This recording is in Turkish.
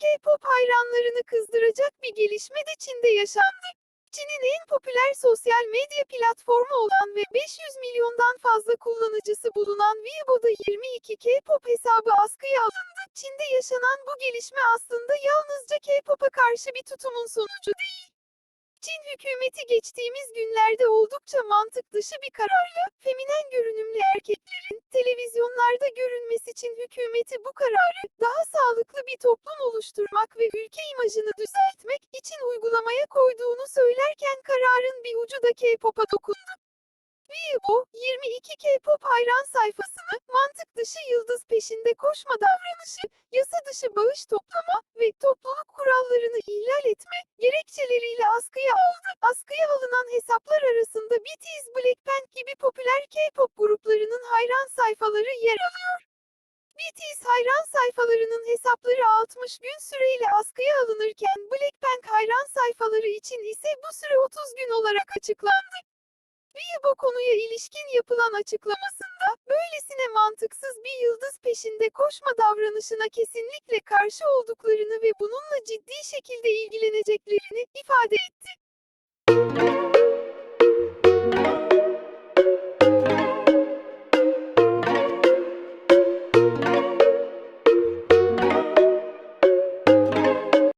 K-pop hayranlarını kızdıracak bir gelişme de Çin'de yaşandı. Çin'in en popüler sosyal medya platformu olan ve 500 milyondan fazla kullanıcısı bulunan Weibo'da 22 K-pop hesabı askıya alındı. Çin'de yaşanan bu gelişme aslında yalnızca K-pop'a karşı bir tutumun sonucu değil. Çin hükümeti geçtiğimiz günlerde oldukça mantık dışı bir kararla feminen görünümlü erkekleri için hükümeti bu kararı, daha sağlıklı bir toplum oluşturmak ve ülke imajını düzeltmek için uygulamaya koyduğunu söylerken kararın bir ucu da K-pop'a dokundu. Weibo, 22 K-pop hayran sayfasını, mantık dışı yıldız peşinde koşma davranışı, yasa dışı bağış toplama ve topluluk kurallarını ihlal etme gerekçeleriyle askıya aldı. Askıya alınan hesaplar arasında BTS Blackpink gibi popüler K-pop gruplarının hayran sayfaları yer alıyor. Hayran sayfalarının hesapları 60 gün süreyle askıya alınırken Blackpink hayran sayfaları için ise bu süre 30 gün olarak açıklandı. Weibo konuya ilişkin yapılan açıklamasında, böylesine mantıksız bir yıldız peşinde koşma davranışına kesinlikle karşı olduklarını ve bununla ciddi şekilde ilgileneceklerini ifade etti.